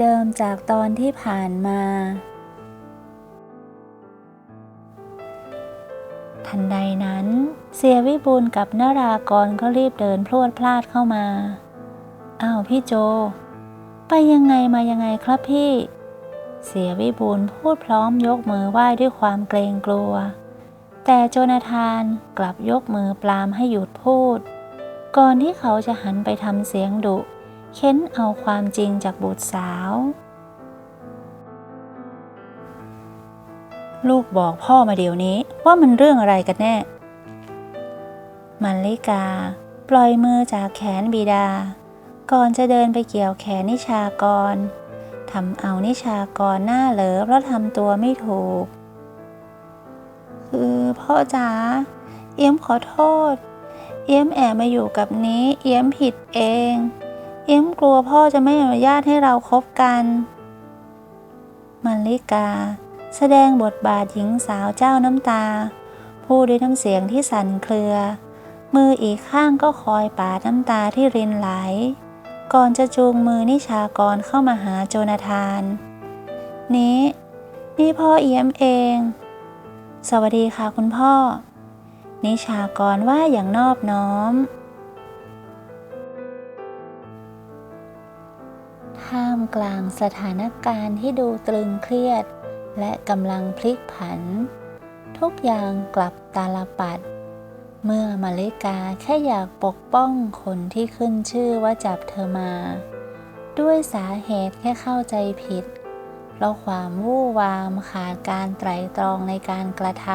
เดิมจากตอนที่ผ่านมา ทันใดนั้น เสียวิบูลกับนารากรก็รีบเดินพรวดพลาดเข้ามา อ้าวพี่โจ ไปยังไงมายังไงครับพี่ เสียวิบูลพูดพร้อมยกมือไหว้ด้วยความเกรงกลัว แต่โจนาธานกลับยกมือปรามให้หยุดพูด ก่อนที่เขาจะหันไปทำเสียงดุ เค้นเอาความจริงจากบุตรสาว ลูกบอกพ่อมาเดี๋ยวนี้ว่ามันเรื่องอะไรกันแน่ มันลิกา ปล่อยมือจากแขนบิดา ก่อนจะเดินไปเกี่ยวแขนนิชากรทำเอานิชากรหน้าเหลอเพราะทำตัวไม่ถูก คือพ่อจ๋าเอี้ยมขอโทษ เอี้ยมแอบมาอยู่กับนี้ เอี้ยมผิดเอง เอี้ยมกลัวพ่อจะไม่อนุญาตให้เราคบกัน มันลิกา แสดงบทบาทหญิงสาวเจ้าน้ำตา พูดด้วยน้ำเสียงที่สั่นเครือ มืออีกข้างก็คอยปาดน้ำตาที่รินไหล ก่อนจะจูงมือนิชากรเข้ามาหาโจนาธาน นี้ นี่พ่อเอียมเอง สวัสดีค่ะคุณพ่อ นิชากรว่าอย่างนอบน้อม ท่ามกลางสถานการณ์ที่ดูตรึงเครียด และกำลังพลิกผัน ทุกอย่างกลับตาลปัด เมื่อมาริกาแค่อยากปกป้องคนที่ขึ้นชื่อว่าจับเธอมา ด้วยสาเหตุแค่เข้าใจผิดเพราะความวู่วามขาดการไตรตรองในการกระท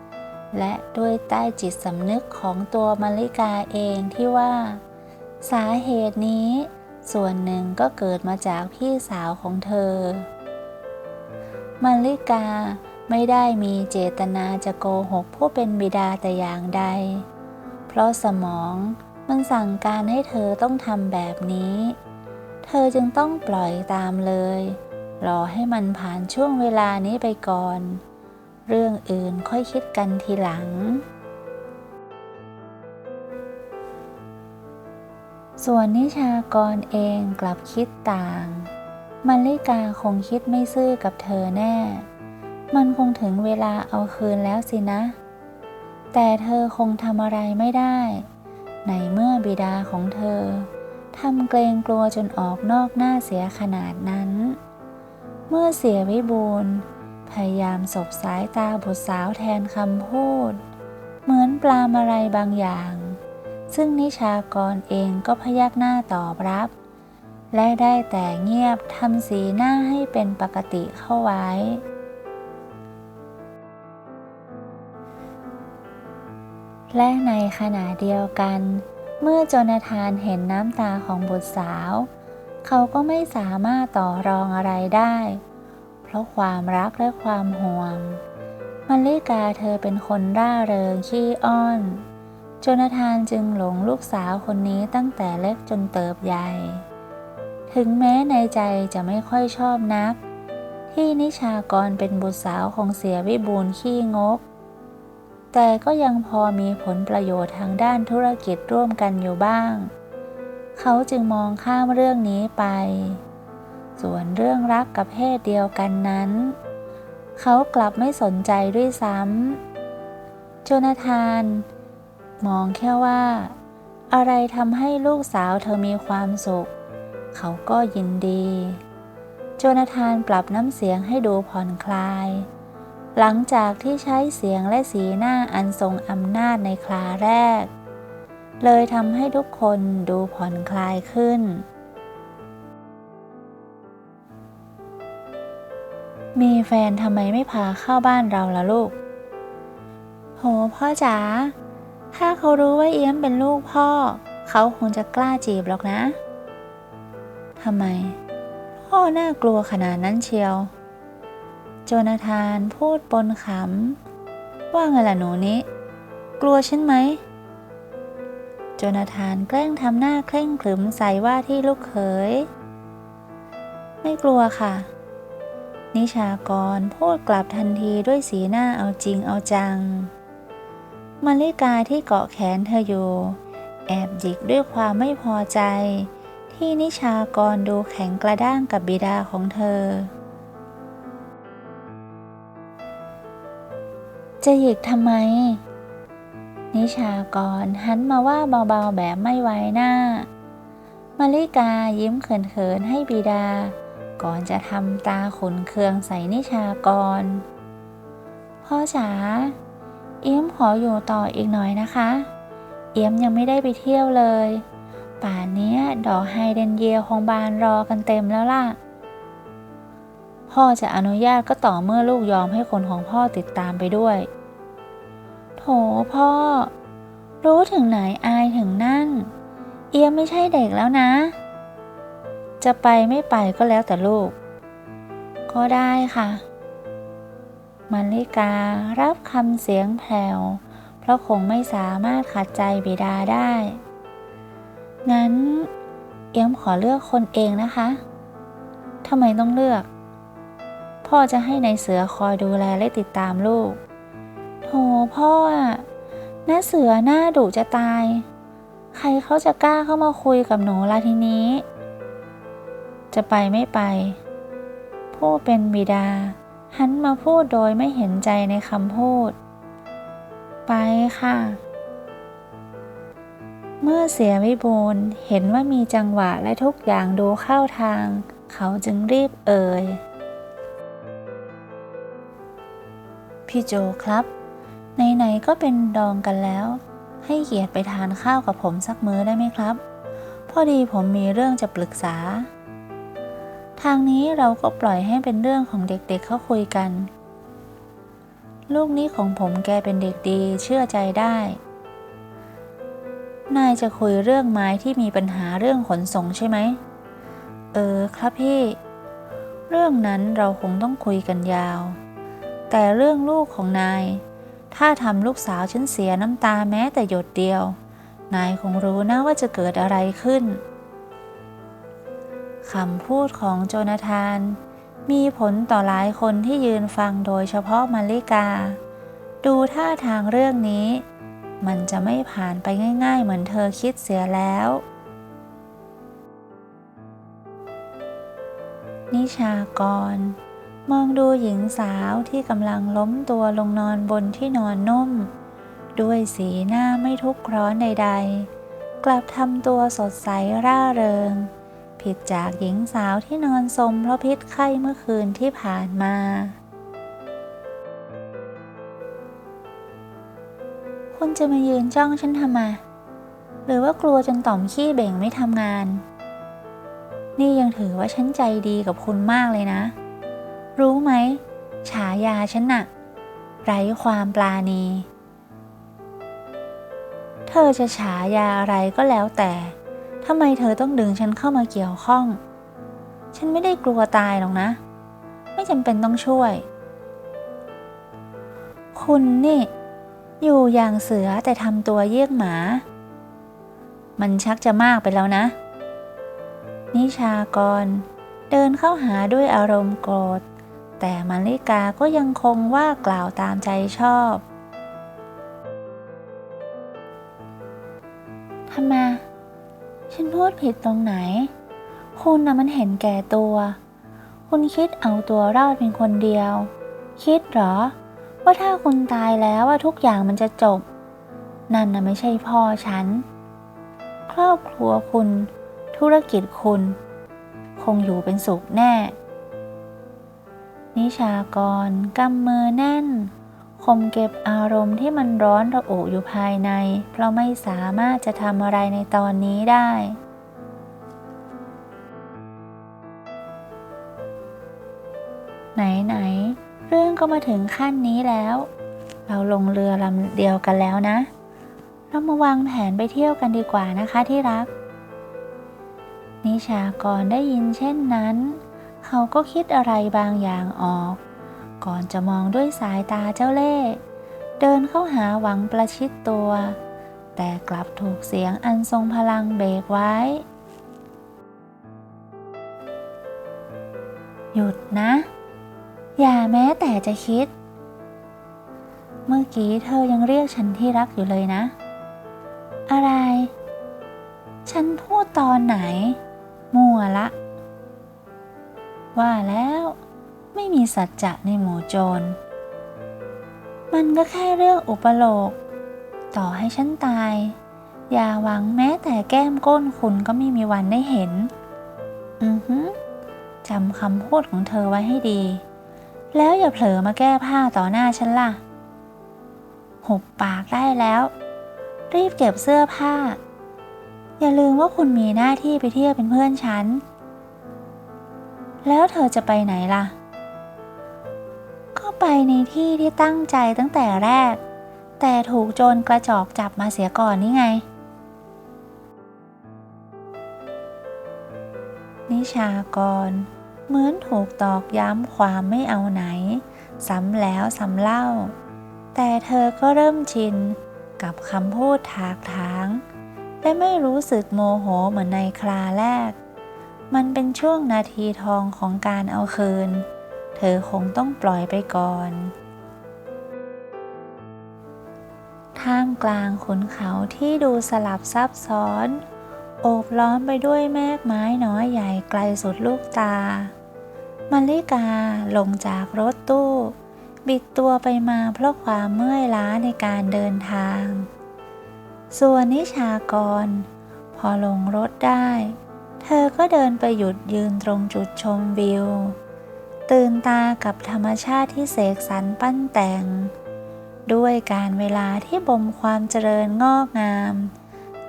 ำและด้วยใต้จิตสำนึกของตัวมาริกาเองที่ว่า สาเหตุนี้ ส่วนหนึ่งก็เกิดมาจากพี่สาวของเธอมาริกาไม่ได้มีเจตนาจะโกหกผู้เป็นบิดาแต่อย่างใด เพราะสมองมันสั่งการให้เธอต้องทำแบบนี้ เธอจึงต้องปล่อยตามเลย รอให้มันผ่านช่วงเวลานี้ไปก่อน เรื่องอื่นค่อยคิดกันทีหลัง ส่วนนิชากรเองกลับคิดต่างมาริกาคงคิดไม่ซื่อกับเธอแน่ มันคงถึงเวลาเอาคืนแล้วสินะ แต่เธอคงทำอะไรไม่ได้ ในเมื่อบิดาของเธอทำเกรงกลัวจนออกนอกหน้าเสียขนาดนั้น เมื่อเสียวิบูลย์พยายามสบสายตาบุตรสาวแทนคำพูด เหมือนปลามอะไรบางอย่าง ซึ่งนิชากรเองก็พยักหน้าตอบรับ และได้แต่เงียบทำสีหน้าให้เป็นปกติเข้าไว้ และในขณะเดียวกัน เมื่อโจนาธานเห็นน้ำตาของบุตรสาว เขาก็ไม่สามารถต่อรองอะไรได้ เพราะความรักและความห่วงมาริกาเธอเป็นคนร่าเริงขี้อ้อน โจนาธานจึงหลงลูกสาวคนนี้ตั้งแต่เล็กจนเติบใหญ่ ถึงแม้ในใจจะไม่ค่อยชอบนัก ที่นิชากรเป็นบุตรสาวของเสียวิบูลขี้งก แต่ก็ยังพอมีผลประโยชน์ทางด้านธุรกิจร่วมกันอยู่บ้าง เขาจึงมองข้ามเรื่องนี้ไป ส่วนเรื่องรักกับเพศเดียวกันนั้น เขากลับไม่สนใจด้วยซ้ำโจนาธาน มองแค่ว่า อะไรทำให้ลูกสาวเธอมีความสุข เขาก็ยินดี โจนาธานปรับน้ำเสียงให้ดูผ่อนคลาย หลังจากที่ใช้เสียงและสีหน้าอันทรงอำนาจในคลาแรก เลยทำให้ทุกคนดูผ่อนคลายขึ้น มีแฟนทำไมไม่พาเข้าบ้านเราล่ะลูก โหพ่อจ๋า ถ้าเขารู้ว่าเอี้ยมเป็นลูกพ่อ เขาคงจะกล้าจีบหรอกนะ ทำไม พ่อน่ากลัวขนาดนั้นเชียว โจนาธานพูดปนขำ ว่าไงล่ะหนูนี้ กลัวฉันไหม โจนาธานแกล้งทำหน้าเคร่งขรึมใส่ว่าที่ลูกเขย ไม่กลัวค่ะ นิชากรพูดกลับทันทีด้วยสีหน้าเอาจริงเอาจัง มาริกาที่เกาะแขนเธออยู่ แอบหยิกด้วยความไม่พอใจ ที่นิชากรดูแข็งกระด้างกับบิดาของเธอ จะหยิกทำไม นิชากรหันมาว่าเบาๆแบบไม่ไว้หน้ามาริกายิ้มเขินๆให้บิดา ก่อนจะทำตาขุนเคืองใส่นิชากร พ่อจ๋า เอี้ยมขออยู่ต่ออีกหน่อยนะคะ เอี้ยมยังไม่ได้ไปเที่ยวเลย ป่านนี้ดอกไฮเดรนเยียคงบานรอกันเต็มแล้วล่ะ พ่อจะอนุญาตก็ต่อเมื่อลูกยอมให้คนของพ่อติดตามไปด้วย โถพ่อ รู้ถึงไหนอายถึงนั่น เอียมไม่ใช่เด็กแล้วนะ จะไปไม่ไปก็แล้วแต่ลูก ก็ได้ค่ะ มาริการับคำเสียงแผ่ว เพราะคงไม่สามารถขัดใจบิดาได้ งั้น เอี้ยมขอเลือกคนเองนะคะทำไมต้องเลือก พ่อจะให้ในายเสือคอยดูแลและติดตามลูกโถพ่ออะน้าเสือหน้าดุจะตาย ใครเขาจะกล้าเข้ามาคุยกับหนูล่ะทีนี้ จะไปไม่ไป ผู้เป็นบิดา หันมาพูดโดยไม่เห็นใจในคำพูด ไปค่ะ เมื่อเสียวิบูลเห็นว่ามีจังหวะและทุกอย่างดูเข้าทาง เขาจึงรีบเอ่ย พี่โจครับ ไหนๆก็เป็นดองกันแล้ว ให้เกียรติไปทานข้าวกับผมสักมื้อได้ไหมครับ พอดีผมมีเรื่องจะปรึกษา ทางนี้เราก็ปล่อยให้เป็นเรื่องของเด็กๆเเขาคุยกัน ลูกนี้ของผมแกเป็นเด็กดีเชื่อใจได้ นายจะคุยเรื่องไม้ที่มีปัญหาเรื่องขนส่งใช่ไหม เออครับพี่ เรื่องนั้นเราคงต้องคุยกันยาว แต่เรื่องลูกของนาย ถ้าทำลูกสาวฉันเสียน้ำตาแม้แต่หยดเดียว นายคงรู้นะว่าจะเกิดอะไรขึ้น คำพูดของโจนาธาน มีผลต่อหลายคนที่ยืนฟังโดยเฉพาะมาริกา ดูท่าทางเรื่องนี้ มันจะไม่ผ่านไปง่าย ๆ เหมือนเธอคิดเสียแล้ว นิชากร มองดูหญิงสาวที่กำลังล้มตัวลงนอนบนที่นอนนุ่ม ด้วยสีหน้าไม่ทุกข์ร้อนใด ๆ กลับทำตัวสดใสร่าเริง ผิดจากหญิงสาวที่นอนสมเพราะพิษไข้เมื่อคืนที่ผ่านมาคุณจะมายืนจ้องฉันทำไมหรือว่ากลัวจนต่อมขี้เบ่งไม่ทำงาน นี่ยังถือว่าฉันใจดีกับคุณมากเลยนะ รู้ไหม ฉายาฉันน่ะ ไร้ความปลาณี เธอจะฉายาอะไรก็แล้วแต่ ทำไมเธอต้องดึงฉันเข้ามาเกี่ยวข้อง ฉันไม่ได้กลัวตายหรอกนะ ไม่จำเป็นต้องช่วย คุณนี่ อยู่อย่างเสือแต่ทำตัวเยี่ยงหมา มันชักจะมากไปแล้วนะ นิชากร เดินเข้าหาด้วยอารมณ์โกรธ แต่มาริกาก็ยังคงว่ากล่าวตามใจชอบทำไม ฉันพูดผิดตรงไหน คุณนะมันเห็นแก่ตัว คุณคิดเอาตัวรอดเป็นคนเดียว คิดเหรอ ว่าถ้าคุณตายแล้วว่าทุกอย่างมันจะจบ นั่นนะไม่ใช่พ่อฉัน ครอบครัวคุณ ธุรกิจคุณ คงอยู่เป็นสุขแน่ นิชากรกำมือแน่น คมเก็บอารมณ์ที่มันร้อนระอุอยู่ภายใน เพราะไม่สามารถจะทำอะไรในตอนนี้ได้ ไหนๆ เรื่องก็มาถึงขั้นนี้แล้ว เราลงเรือลำเดียวกันแล้วนะ เรามาวางแผนไปเที่ยวกันดีกว่านะคะที่รัก นิชากรได้ยินเช่นนั้น เขาก็คิดอะไรบางอย่างออก ก่อนจะมองด้วยสายตาเจ้าเล่ห์เดินเข้าหาหวังประชิดตัว แต่กลับถูกเสียงอันทรงพลังเบรกไว้ หยุดนะ อย่าแม้แต่จะคิด เมื่อกี้เธอยังเรียกฉันที่รักอยู่เลยนะ อะไร ฉันพูดตอนไหน มั่วละ ว่าแล้ว สัจจะในหมู่โจร มันก็แค่เรื่องอุปโลก ต่อให้ฉันตาย อย่าหวังแม้แต่แก้มก้นคุณก็ไม่มีวันได้เห็น อือฮึจำคำพูดของเธอไว้ให้ดี แล้วอย่าเผลอมาแก้ผ้าต่อหน้าฉันล่ะ หุบปากได้แล้ว รีบเก็บเสื้อผ้า อย่าลืมว่าคุณมีหน้าที่ไปเที่ยวเป็นเพื่อนฉันแล้วเธอจะไปไหนล่ะ ไปในที่ที่ตั้งใจตั้งแต่แรก แต่ถูกโจรกระจอกจับมาเสียก่อนนี่ไง นิชากร เหมือนถูกตอกย้ำความไม่เอาไหน ซ้ำแล้วซ้ำเล่า แต่เธอก็เริ่มชินกับคำพูดถากถาง และไม่รู้สึกโมโหเหมือนในคราแรก มันเป็นช่วงนาทีทองของการเอาคืน เธอคงต้องปล่อยไปก่อน ท่ามกลางขุนเขาที่ดูสลับซับซ้อน โอบล้อมไปด้วยแมกไม้น้อยใหญ่ไกลสุดลูกตามาริกาลงจากรถตู้ บิดตัวไปมาเพราะความเมื่อยล้าในการเดินทาง ส่วนนิชากร พอลงรถได้ เธอก็เดินไปหยุดยืนตรงจุดชมวิว ตื่นตากับธรรมชาติที่เสกสรรปั้นแต่ง ด้วยการเวลาที่บ่มความเจริญงอกงาม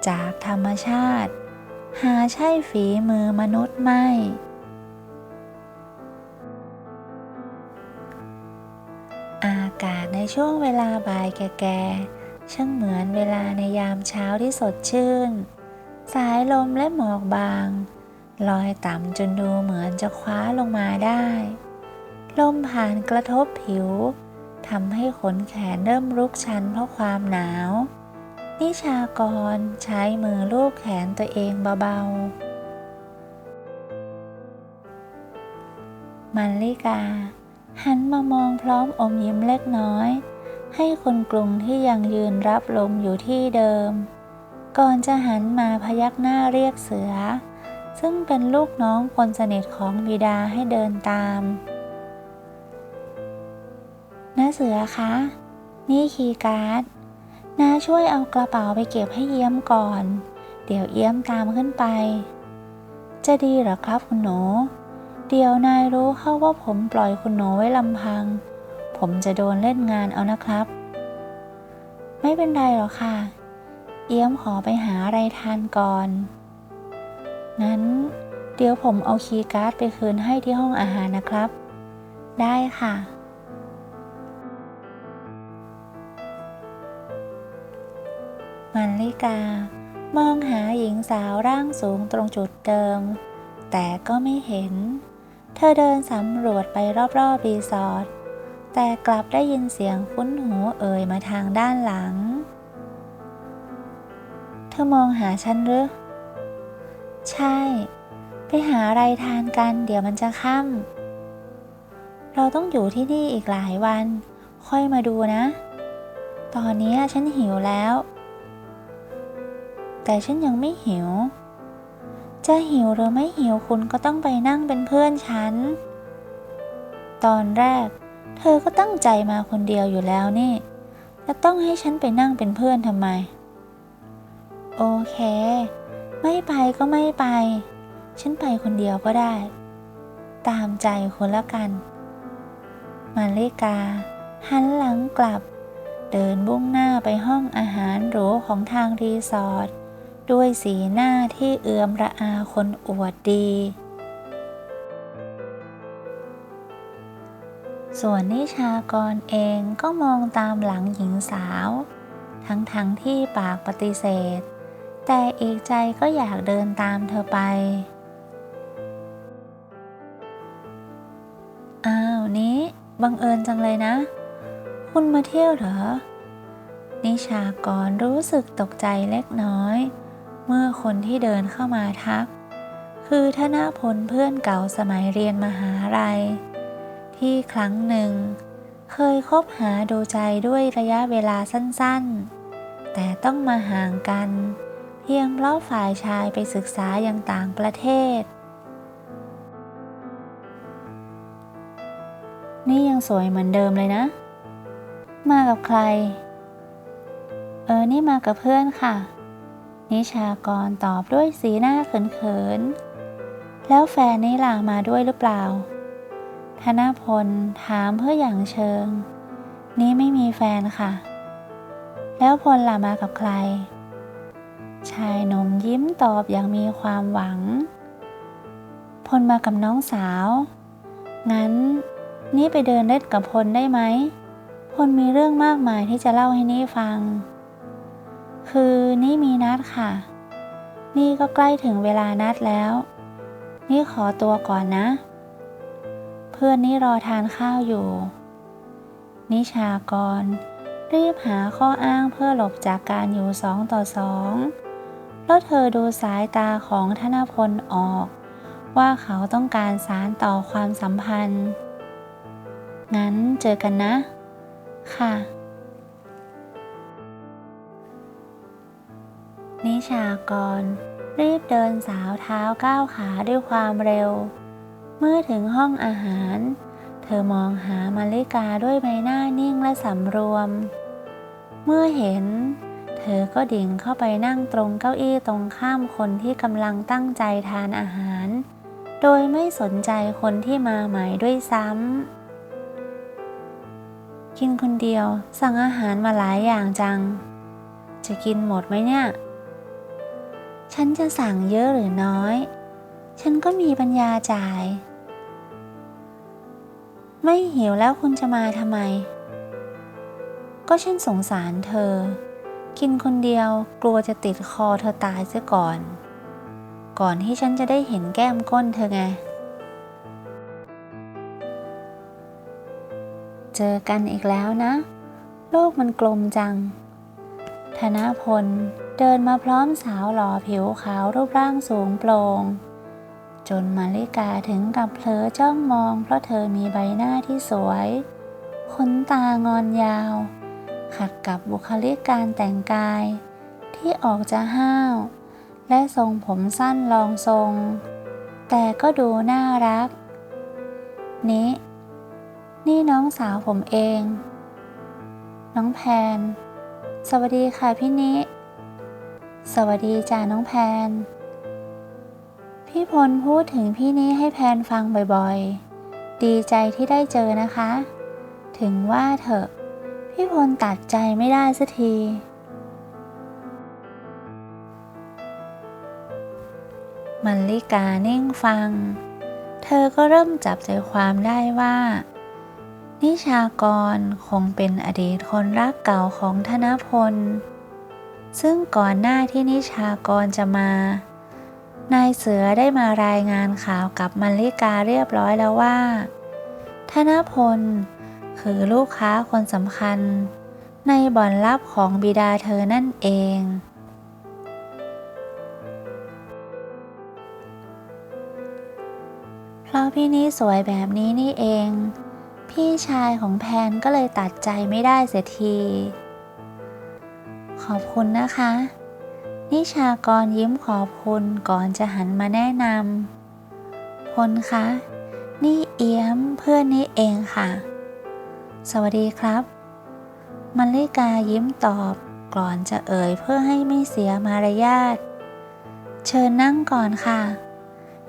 จากธรรมชาติ หาใช่ฝีมือมนุษย์ไม่ อากาศในช่วงเวลาบ่ายแก่ๆช่างเหมือนเวลาในยามเช้าที่สดชื่น สายลมและหมอกบางลอยต่ำจนดูเหมือนจะคว้าลงมาได้ ลมผ่านกระทบผิวทำให้ขนแขนเริ่มรุกชันเพราะความหนาว นิชากรใช้มือลูบแขนตัวเองเบาๆ มันลิกา หันมามองพร้อมอมยิ้มเล็กน้อย ให้คนกรุงที่ยังยืนรับลมอยู่ที่เดิม ก่อนจะหันมาพยักหน้าเรียกเสือ ซึ่งเป็นลูกน้องคนสนิทของบิดาให้เดินตาม เสือคะ นี่คีย์การ์ดน้าช่วยเอากระเป๋าไปเก็บให้เยี่ยมก่อน เดี๋ยวเยี่ยมตามขึ้นไป จะดีหรอครับคุณหนู เดี๋ยวนายรู้เข้าว่าผมปล่อยคุณหนูไว้ลำพัง ผมจะโดนเล่นงานเอานะครับ ไม่เป็นไรหรอกค่ะ เอี้ยมขอไปหาอะไรทานก่อนงั้น เดี๋ยวผมเอาคีย์การ์ดไปคืนให้ที่ห้องอาหารนะครับ ได้ค่ะ มันลิกา มองหาหญิงสาวร่างสูงตรงจุดเดิม แต่ก็ไม่เห็น เธอเดินสำรวจไปรอบๆรีสอร์ทแต่กลับได้ยินเสียงคุ้นหูเอ่ยมาทางด้านหลัง เธอมองหาฉันหรือ ใช่ ไปหาอะไรทานกันเดี๋ยวมันจะค่ำเราต้องอยู่ที่นี่อีกหลายวัน ค่อยมาดูนะ ตอนนี้ฉันหิวแล้ว แต่ฉันยังไม่หิว จะหิวหรือไม่หิวคุณก็ต้องไปนั่งเป็นเพื่อนฉัน ตอนแรก เธอก็ตั้งใจมาคนเดียวอยู่แล้วนี่ จะต้องให้ฉันไปนั่งเป็นเพื่อนทำไม โอเค ไม่ไปก็ไม่ไป ฉันไปคนเดียวก็ได้ ตามใจคนละกัน มาริกา หันหลังกลับเดินบุ่งหน้าไปห้องอาหารหรูของทางรีสอร์ท ด้วยสีหน้าที่เอื่อมระอาคนอวดดี ส่วนนิชากรเองก็มองตามหลังหญิงสาว ทั้งๆทที่ปากปฏิเสธ แต่อีกใจก็อยากเดินตามเธอไป อ้าวนี้บังเอิญจังเลยนะ คุณมาเที่ยวเหรอนิชากรรู้สึกตกใจเล็กน้อย เมื่อคนที่เดินเข้ามาทัก คือธนาพลเพื่อนเก่าสมัยเรียนมหาลัย ที่ครั้งหนึ่ง เคยคบหาดูใจด้วยระยะเวลาสั้นๆ แต่ต้องมาห่างกัน เพียงเพราะฝ่ายชายไปศึกษาอย่างต่างประเทศ นี่ยังสวยเหมือนเดิมเลยนะ มากับใคร เออ นี่มากับเพื่อนค่ะ นิชากรตอบด้วยสีหน้าเขินๆ แล้วแฟนนี่ล่ะมาด้วยหรือเปล่า ธนพลถามเพื่ออย่างเชิง นี่ไม่มีแฟนค่ะ แล้วพลล่ะมากับใคร ชายหนุ่มยิ้มตอบอย่างมีความหวัง พลมากับน้องสาว งั้น นี่ไปเดินเล่นกับพลได้ไหมพลมีเรื่องมากมายที่จะเล่าให้นี่ฟัง คือนี่มีนัดค่ะ นี่ก็ใกล้ถึงเวลานัดแล้ว นี่ขอตัวก่อนนะ เพื่อนนี่รอทานข้าวอยู่ นิชากร รีบหาข้ออ้างเพื่อหลบจากการอยู่สองต่อสองแล้วเธอดูสายตาของธนพลออก ว่าเขาต้องการสารต่อความสัมพันธ์ งั้นเจอกันนะ ค่ะ นิชากร รีบเดินสาวเท้าก้าวขาด้วยความเร็ว เมื่อถึงห้องอาหาร เธอมองหามาริกาด้วยใบหน้านิ่งและสำรวม เมื่อเห็น เธอก็ดิ่งเข้าไปนั่งตรงเก้าอี้ตรงข้ามคนที่กำลังตั้งใจทานอาหาร โดยไม่สนใจคนที่มาใหม่ด้วยซ้ำกินคนเดียวสั่งอาหารมาหลายอย่างจัง จะกินหมดไหมเนี่ย ฉันจะสั่งเยอะหรือน้อย ฉันก็มีปัญญาจ่าย ไม่หิวแล้วคุณจะมาทำไม ก็ฉันสงสารเธอ กินคนเดียวกลัวจะติดคอเธอตายเสียก่อน ก่อนที่ฉันจะได้เห็นแก้มก้นเธอไง เจอกันอีกแล้วนะ โลกมันกลมจัง ธนพล เดินมาพร้อมสาวหล่อผิวขาวรูปร่างสูงโปร่งจนมาริกาถึงกับเผลอจ้องมอง เพราะเธอมีใบหน้าที่สวยขนตางอนยาว ขัดกับบุคลิกการแต่งกาย ที่ออกจะห้าว และทรงผมสั้นรองทรง แต่ก็ดูน่ารัก นี้นี่น้องสาวผมเอง น้องแพน สวัสดีค่ะพี่นิ สวัสดีจ้าน้องแพน พี่พลพูดถึงพี่นี้ให้แพนฟังบ่อยๆ ดีใจที่ได้เจอนะคะ ถึงว่าเถอะ พี่พลตัดใจไม่ได้สักที มันลิกานิ่งฟัง เธอก็เริ่มจับใจความได้ว่า นิชากรคงเป็นอดีตคนรักเก่าของธนพล ซึ่งก่อนหน้าที่นิชากรจะมา นายเสือได้มารายงานข่าวกับมัลลิกาเรียบร้อยแล้วว่า ธนพล คือลูกค้าคนสำคัญ ในบ่อนลับของบิดาเธอนั่นเองเพราะพี่นี่สวยแบบนี้นี่เอง พี่ชายของแพนก็เลยตัดใจไม่ได้เสียที ขอบคุณนะคะ นิชากรยิ้มขอบคุณก่อนจะหันมาแนะนำพลคะ นี่เอี้ยมเพื่อนนี่เองค่ะ สวัสดีครับมัลลิกายิ้มตอบก่อนจะเอ่ยเพื่อให้ไม่เสียมารยาท เชิญนั่งก่อนค่ะ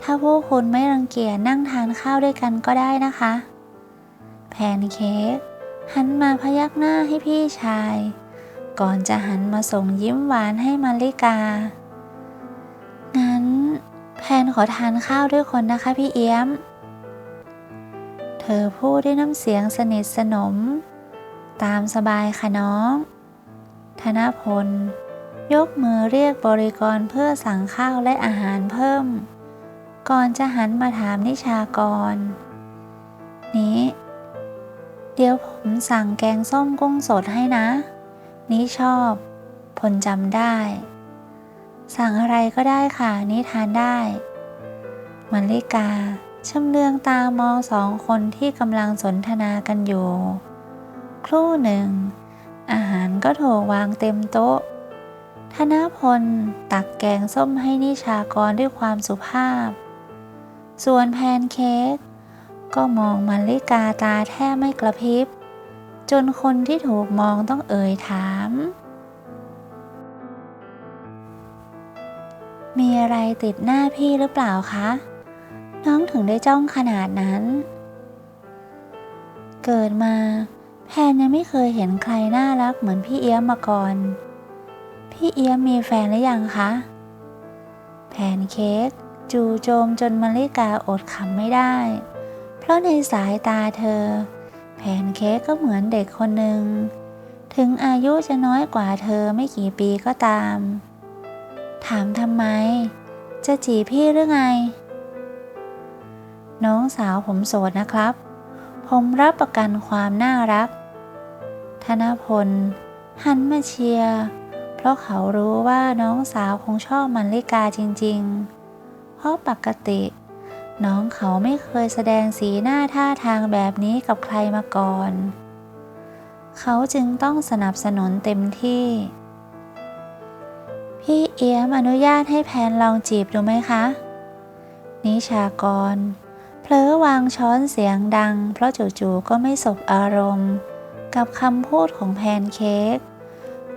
ถ้าพวกคุณไม่รังเกียจนั่งทานข้าวด้วยกันก็ได้นะคะ แพนเค้กหันมาพยักหน้าให้พี่ชาย ก่อนจะหันมาส่งยิ้มหวานให้มาริกา งั้นแพนขอทานข้าวด้วยคนนะคะพี่เอี้ยม เธอพูดด้วยน้ำเสียงสนิทสนม ตามสบายค่ะน้อง ธนพล ยกมือเรียกบริกรเพื่อสั่งข้าวและอาหารเพิ่ม ก่อนจะหันมาถามนิชากร นี้ เดี๋ยวผมสั่งแกงส้มกุ้งสดให้นะ นี้ชอบ พลจำได้ สั่งอะไรก็ได้ค่ะ นี้ทานได้มันลิกาชำเลืองตามองสองคนที่กำลังสนทนากันอยู่ ครู่หนึ่ง อาหารก็ถูกวางเต็มโต๊ะ ธนพลตักแกงส้มให้นิชากรด้วยความสุภาพ ส่วนแพนเค้กก็มองมาริกาตาแทบไม่กระพริบ จนคนที่ถูกมองต้องเอ่ยถาม มีอะไรติดหน้าพี่หรือเปล่าคะ น้องถึงได้จ้องขนาดนั้น เกิดมา แพนยังไม่เคยเห็นใครน่ารักเหมือนพี่เอี้ยมมาก่อน พี่เอี้ยมมีแฟนหรือยังคะ แพนเค้กจู่โจมจนมาริกาอดขำไม่ได้ เพราะในสายตาเธอ แพนเค้กก็เหมือนเด็กคนหนึ่ง ถึงอายุจะน้อยกว่าเธอไม่กี่ปีก็ตาม ถามทำไม จะจีบพี่หรือไง น้องสาวผมโสดนะครับ ผมรับประกันความน่ารัก ธนพล หันมาเชียร์เพราะเขารู้ว่าน้องสาวคงชอบมันลิกาจริง ๆ เพราะปกติ น้องเขาไม่เคยแสดงสีหน้าท่าทางแบบนี้กับใครมาก่อน เขาจึงต้องสนับสนุนเต็มที่ พี่เอี้ยมอนุญาตให้แพนลองจีบดูไหมคะ นิชากรเผลอวางช้อนเสียงดัง เพราะจู่ๆก็ไม่สบอารมณ์ กับคำพูดของแพนเค้ก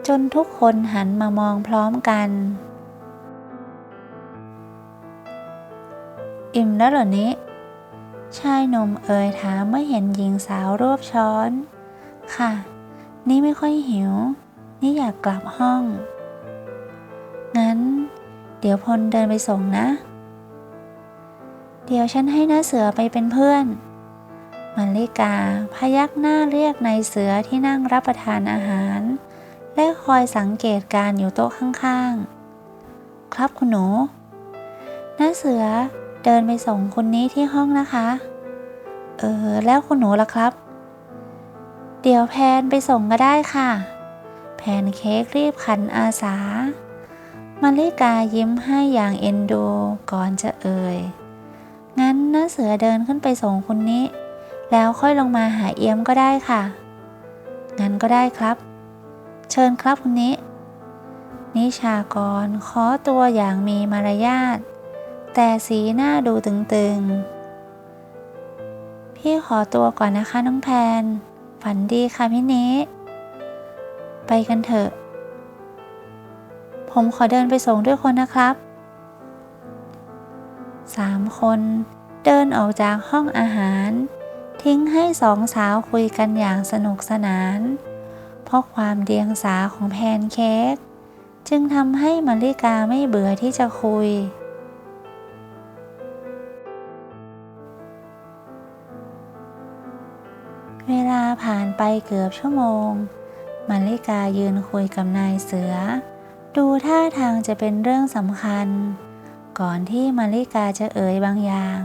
จนทุกคนหันมามองพร้อมกัน อิ่มแล้วเหรอนี้ ชายหนุ่มเอ่ยถามเมื่อเห็นหญิงสาวรวบช้อน ค่ะ นี่ไม่ค่อยหิว นี่อยากกลับห้อง งั้น เดี๋ยวพลเดินไปส่งนะ เดี๋ยวฉันให้น้าเสือไปเป็นเพื่อนมาริกาพยักหน้าเรียกนายเสือที่นั่งรับประทานอาหาร และคอยสังเกตการอยู่โต๊ะข้างๆ ครับคุณหนูน้าเสือ เดินไปส่งคนนี้ที่ห้องนะคะ เออ แล้วคุณหนูล่ะครับ เดี๋ยวแพนไปส่งก็ได้ค่ะ แพนเค้กรีบขันอาสามาริกายิ้มให้อย่างเอ็นดูก่อนจะเอ่ย งั้นน้าเสือเดินขึ้นไปส่งคุณนี้ แล้วค่อยลงมาหาเอี้ยมก็ได้ค่ะ งั้นก็ได้ครับ เชิญครับคุณนี้ นิชากรขอตัวอย่างมีมารยาท แต่สีหน้าดูตึงๆ พี่ขอตัวก่อนนะคะน้องแพน ฝันดีค่ะพี่นี้ไปกันเถอะ ผมขอเดินไปส่งด้วยคนนะครับสามคนเดินออกจากห้องอาหาร ทิ้งให้สองสาวคุยกันอย่างสนุกสนาน เพราะความเดียงสาของแพนเค้กจึงทำให้มาริกาไม่เบื่อที่จะคุย เกือบชั่วโมงมาริกายืนคุยกับนายเสือ ดูท่าทางจะเป็นเรื่องสำคัญ ก่อนที่มาริกาจะเอ่ยบางอย่าง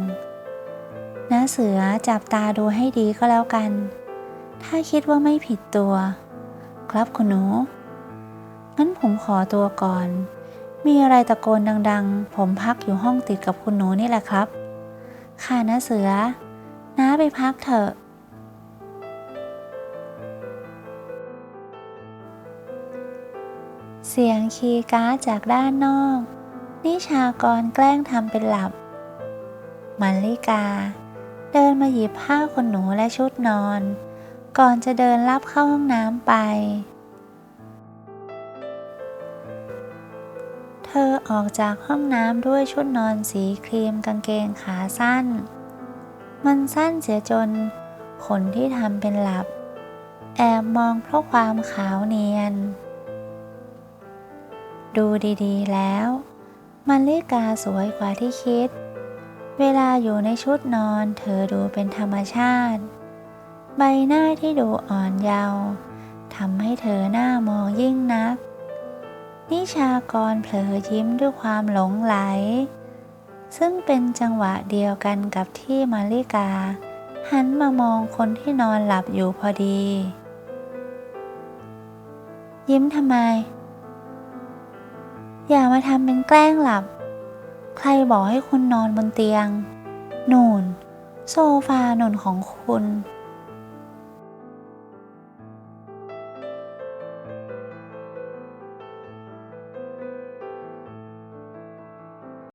น้าเสือจับตาดูให้ดีก็แล้วกัน ถ้าคิดว่าไม่ผิดตัว ครับคุณหนูงั้นผมขอตัวก่อน มีอะไรตะโกนดังๆ ผมพักอยู่ห้องติดกับคุณหนูนี่แหละครับ ค่ะน้าเสือ น้าไปพักเถอะ เสียงคีย์การ์ดจากด้านนอก นิชากรแกล้งทำเป็นหลับมาริกา เดินมาหยิบผ้าขนหนูและชุดนอน ก่อนจะเดินลับเข้าห้องน้ำไป เธอออกจากห้องน้ำด้วยชุดนอนสีครีมกางเกงขาสั้น มันสั้นเสียจนขนที่ทำเป็นหลับ แอบมองเพราะความขาวเนียน ดูดีๆ แล้วมาริกาสวยกว่าที่คิด เวลาอยู่ในชุดนอนเธอดูเป็นธรรมชาติ ใบหน้าที่ดูอ่อนเยาว์ทำให้เธอหน้ามองยิ่งนัก นิชากรเผลอยิ้มด้วยความหลงไหล ซึ่งเป็นจังหวะเดียวกันกับที่มาริกา หันมามองคนที่นอนหลับอยู่พอดี ยิ้มทำไม อย่ามาทำเป็นแกล้งหลับ ใครบอกให้คุณนอนบนเตียง นูนโซฟาหนุนของคุณ